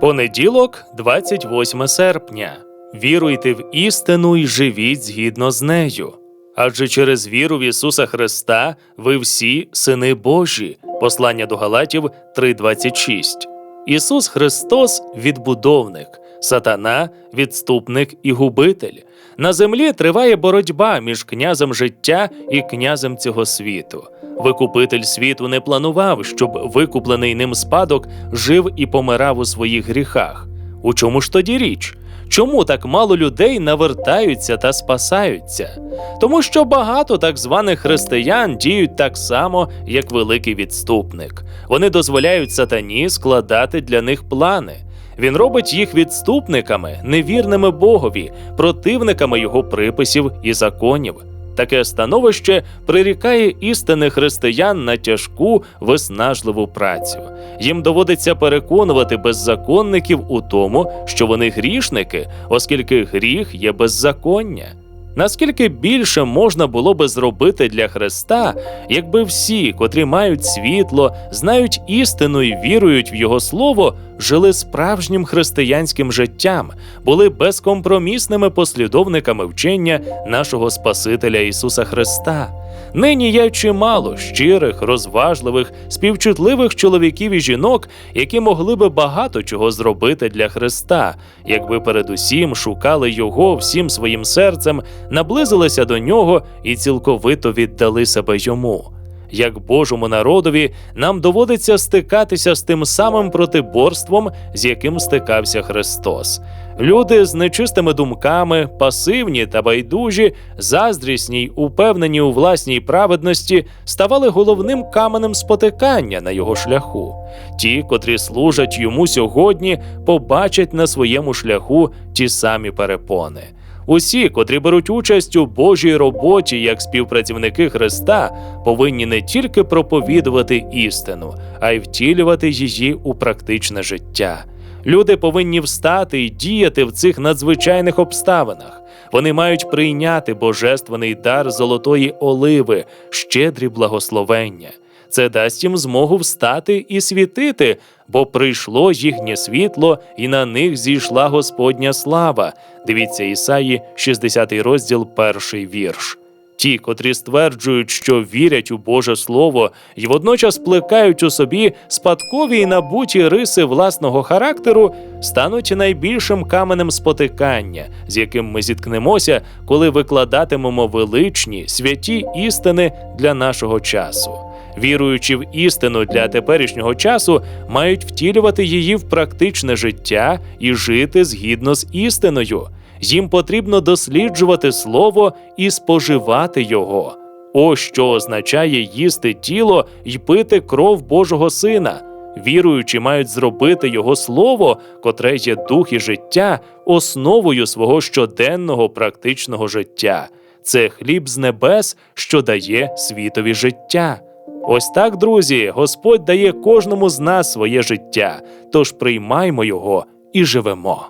Понеділок, 28 серпня. Віруйте в істину і живіть згідно з нею. Адже через віру в Ісуса Христа ви всі сини Божі. Послання до Галатів 3:26. Ісус Христос відбудовник, сатана відступник і губитель. На землі триває боротьба між князем життя і князем цього світу. Викупитель світу не планував, щоб викуплений ним спадок жив і помирав у своїх гріхах. У чому ж тоді річ? Чому так мало людей навертаються та спасаються? Тому що багато так званих християн діють так само, як великий відступник. Вони дозволяють сатані складати для них плани. Він робить їх відступниками, невірними Богові, противниками його приписів і законів. Таке становище прирікає істинних християн на тяжку виснажливу працю. Їм доводиться переконувати беззаконників у тому, що вони грішники, оскільки гріх є беззаконня. Наскільки більше можна було би зробити для Христа, якби всі, котрі мають світло, знають істину і вірують в Його слово, жили справжнім християнським життям, були безкомпромісними послідовниками вчення нашого Спасителя Ісуса Христа. Нині є чимало щирих, розважливих, співчутливих чоловіків і жінок, які могли би багато чого зробити для Христа, якби передусім шукали Його всім своїм серцем, наблизилися до нього і цілковито віддали себе йому. Як Божому народові нам доводиться стикатися з тим самим протиборством, з яким стикався Христос. Люди з нечистими думками, пасивні та байдужі, заздрісні й упевнені у власній праведності, ставали головним каменем спотикання на його шляху. Ті, котрі служать йому сьогодні, побачать на своєму шляху ті самі перепони. Усі, котрі беруть участь у Божій роботі як співпрацівники Христа, повинні не тільки проповідувати істину, а й втілювати її у практичне життя. Люди повинні встати і діяти в цих надзвичайних обставинах. Вони мають прийняти божественний дар золотої оливи, щедрі благословення. Це дасть їм змогу встати і світити, бо прийшло їхнє світло, і на них зійшла Господня слава. Дивіться Ісаї, 60 розділ, перший вірш. Ті, котрі стверджують, що вірять у Боже Слово і водночас плекають у собі спадкові і набуті риси власного характеру, стануть найбільшим каменем спотикання, з яким ми зіткнемося, коли викладатимемо величні святі істини для нашого часу. Віруючи в істину для теперішнього часу, мають втілювати її в практичне життя і жити згідно з істиною. Їм потрібно досліджувати слово і споживати його. Ось що означає їсти тіло й пити кров Божого Сина. Віруючі мають зробити його слово, котре є дух і життя, основою свого щоденного практичного життя. Це хліб з небес, що дає світові життя. Ось так, друзі, Господь дає кожному з нас своє життя, тож приймаймо його і живемо.